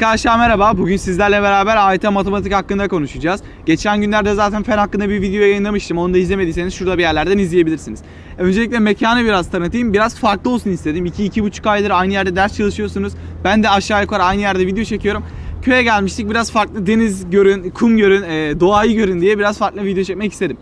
Arkadaşlar merhaba. Bugün sizlerle beraber AYT matematik hakkında konuşacağız. Geçen günlerde zaten fen hakkında bir video yayınlamıştım. Onu da izlemediyseniz şurada bir yerlerden izleyebilirsiniz. Öncelikle mekanı biraz tanıtayım. Biraz farklı olsun istedim. 2-2,5 aydır aynı yerde ders çalışıyorsunuz. Ben de aşağı yukarı aynı yerde video çekiyorum. Köye gelmiştik. Biraz farklı deniz görün, kum görün, e, doğayı görün diye biraz farklı video çekmek istedim.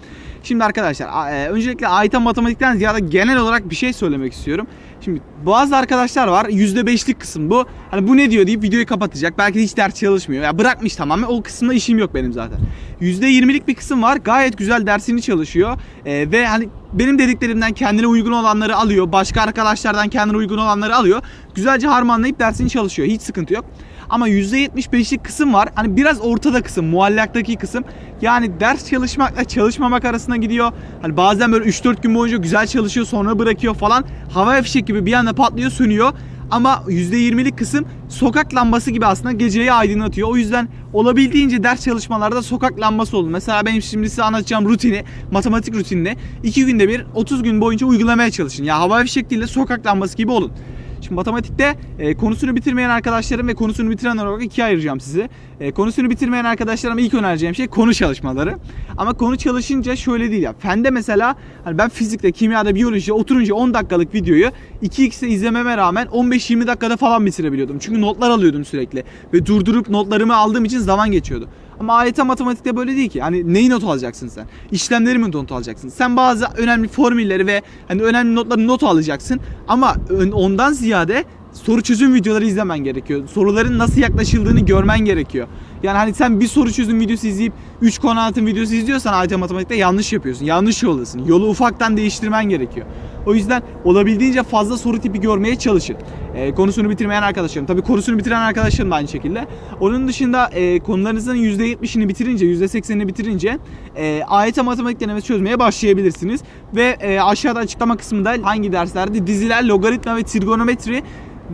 Şimdi arkadaşlar e, öncelikle AYT matematikten ziyade genel olarak bir şey söylemek istiyorum. Şimdi bazı arkadaşlar var %5'lik kısım bu. Hani bu ne diyor deyip videoyu kapatacak. Belki de hiç ders çalışmıyor. Ya bırakmış tamamen. O kısımda işim yok benim zaten. %20'lik bir kısım var. Gayet güzel dersini çalışıyor. Ee, ve hani benim dediklerimden kendine uygun olanları alıyor. Başka arkadaşlardan kendine uygun olanları alıyor. Güzelce harmanlayıp dersini çalışıyor. Hiç sıkıntı yok. Ama %75'lik kısım var. Hani biraz ortada kısım, muallaktaki kısım. Yani ders çalışmakla çalışmamak arasına gidiyor. Hani bazen böyle 3-4 gün boyunca güzel çalışıyor sonra bırakıyor falan. Hava fişek gibi bir anda patlıyor sönüyor. Ama %20'lik kısım sokak lambası gibi aslında geceyi aydınlatıyor. O yüzden olabildiğince ders çalışmalarda sokak lambası olun. Mesela benim şimdi size anlatacağım rutini, matematik rutinini 2 günde bir 30 gün boyunca uygulamaya çalışın. Ya hava fişek değil de sokak lambası gibi olun. Şimdi matematikte e, konusunu bitirmeyen arkadaşlarım ve konusunu bitirenler olarak ikiye ayıracağım sizi. E, konusunu bitirmeyen arkadaşlarıma ilk önereceğim şey konu çalışmaları. Ama konu çalışınca şöyle değil ya. Fende mesela hani ben fizikte, kimyada, biyolojide oturunca 10 dakikalık videoyu 2x'e izlememe rağmen 15-20 dakikada falan bitirebiliyordum. Çünkü notlar alıyordum sürekli. Ve durdurup notlarımı aldığım için zaman geçiyordu. Ama AYT matematikte böyle değil ki. Hani neyi not alacaksın sen? İşlemleri mi not alacaksın? Sen bazı önemli formülleri ve hani önemli notları not alacaksın. Ama ondan ziyade soru çözüm videoları izlemen gerekiyor. Soruların nasıl yaklaşıldığını görmen gerekiyor. Yani hani sen bir soru çözüm videosu izleyip 3 konu anlatım videosu izliyorsan AYT matematikte yanlış yapıyorsun. Yanlış yoldasın. Yolu ufaktan değiştirmen gerekiyor. O yüzden olabildiğince fazla soru tipi görmeye çalışın. Ee, konusunu bitirmeyen arkadaşlarım. Tabii konusunu bitiren arkadaşlarım da aynı şekilde. Onun dışında e, konularınızın %70'ini bitirince, %80'ini bitirince e, AYT matematik denemesi çözmeye başlayabilirsiniz. Ve e, aşağıda açıklama kısmında hangi derslerde diziler, logaritma ve trigonometri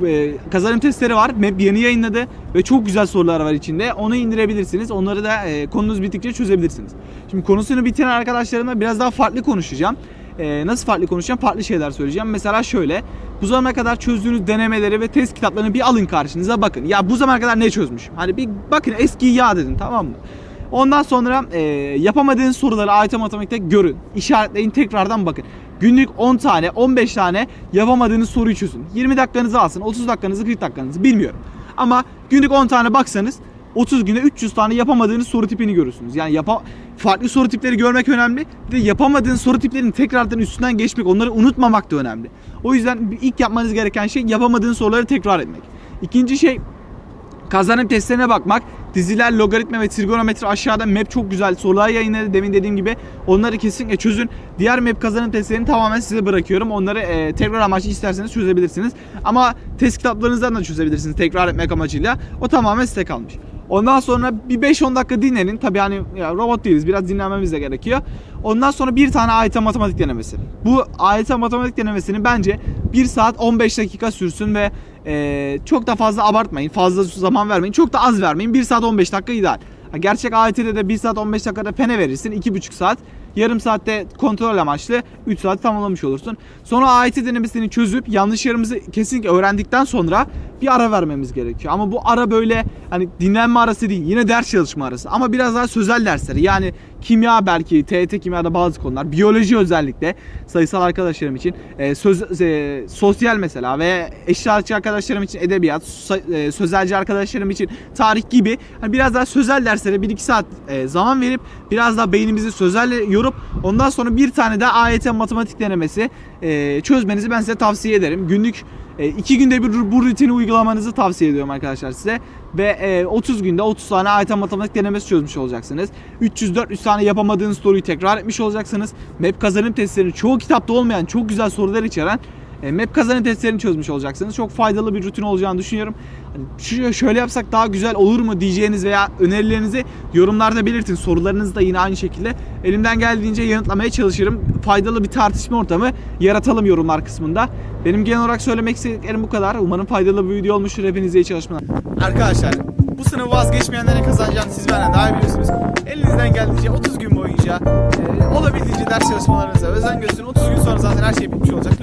e, kazanım testleri var. MEP yeni yayınladı ve çok güzel sorular var içinde. Onu indirebilirsiniz. Onları da e, konunuz bittikçe çözebilirsiniz. Şimdi konusunu bitiren arkadaşlarımla biraz daha farklı konuşacağım. E, nasıl farklı konuşacağım? Farklı şeyler söyleyeceğim. Mesela şöyle. Bu zamana kadar çözdüğünüz denemeleri ve test kitaplarını bir alın karşınıza bakın. Ya bu zamana kadar ne çözmüşüm? Hani bir bakın eskiyi yad edin tamam mı? Ondan sonra e, yapamadığınız soruları AYT matematikte görün. İşaretleyin tekrardan bakın. Günlük 10 tane 15 tane yapamadığınız soruyu çözün. 20 dakikanızı alsın 30 dakikanızı 40 dakikanızı bilmiyorum. Ama günlük 10 tane baksanız 30 günde 300 tane yapamadığınız soru tipini görürsünüz. Yani yapa farklı soru tipleri görmek önemli. Bir de yapamadığınız soru tiplerinin tekrardan üstünden geçmek, onları unutmamak da önemli. O yüzden ilk yapmanız gereken şey yapamadığınız soruları tekrar etmek. İkinci şey Kazanım testlerine bakmak. Diziler, logaritma ve trigonometri aşağıda map çok güzel sorular yayınladı. Demin dediğim gibi onları kesinlikle çözün. Diğer map kazanım testlerini tamamen size bırakıyorum. Onları e, tekrar amaçlı isterseniz çözebilirsiniz. Ama test kitaplarınızdan da çözebilirsiniz tekrar etmek amacıyla. O tamamen size kalmış. Ondan sonra bir 5-10 dakika dinlenin. Tabii hani ya robot değiliz. Biraz dinlenmemiz de gerekiyor. Ondan sonra bir tane AYT matematik denemesi. Bu AYT matematik denemesini bence 1 saat 15 dakika sürsün ve e, çok da fazla abartmayın. Fazla zaman vermeyin. Çok da az vermeyin. 1 saat 15 dakika ideal. Gerçek AYT'de de 1 saat 15 dakikada pene verirsin. 2,5 saat. Yarım saatte kontrol amaçlı 3 saat tamamlamış olursun. Sonra AYT denemesini çözüp yanlış yerimizi kesinlikle öğrendikten sonra bir ara vermemiz gerekiyor. Ama bu ara böyle hani dinlenme arası değil. Yine ders çalışma arası. Ama biraz daha sözel dersleri. Yani kimya belki, TET kimyada bazı konular. Biyoloji özellikle sayısal arkadaşlarım için. e, söz, e, sosyal mesela ve eşyaatçı arkadaşlarım için edebiyat, so- e, sözelci arkadaşlarım için tarih gibi hani biraz daha sözel derslere 1-2 saat e, zaman verip biraz daha beynimizi sözelle yorup ondan sonra bir tane daha AYT matematik denemesi e, çözmenizi ben size tavsiye ederim. Günlük e, iki günde bir bu rutini uygulamanızı tavsiye ediyorum arkadaşlar size. Ve e, 30 günde 30 tane AYT matematik denemesi çözmüş olacaksınız. 300-400 tane yapamadığınız soruyu tekrar etmiş olacaksınız. MEP kazanım testlerini çoğu kitapta olmayan çok güzel sorular içeren map kazanım testlerini çözmüş olacaksınız. Çok faydalı bir rutin olacağını düşünüyorum. Hani şöyle yapsak daha güzel olur mu diyeceğiniz veya önerilerinizi yorumlarda belirtin. Sorularınızı da yine aynı şekilde elimden geldiğince yanıtlamaya çalışırım. Faydalı bir tartışma ortamı yaratalım yorumlar kısmında. Benim genel olarak söylemek istediklerim bu kadar. Umarım faydalı bir video olmuştur. Hepinize iyi çalışmalar. Arkadaşlar bu sınavı vazgeçmeyenlerin kazanacağını siz benden daha iyi biliyorsunuz. Elinizden geldiğince 30 gün boyunca e, olabildiğince ders çalışmalarınıza özen gösterin. 30 gün sonra zaten her şey bitmiş olacak.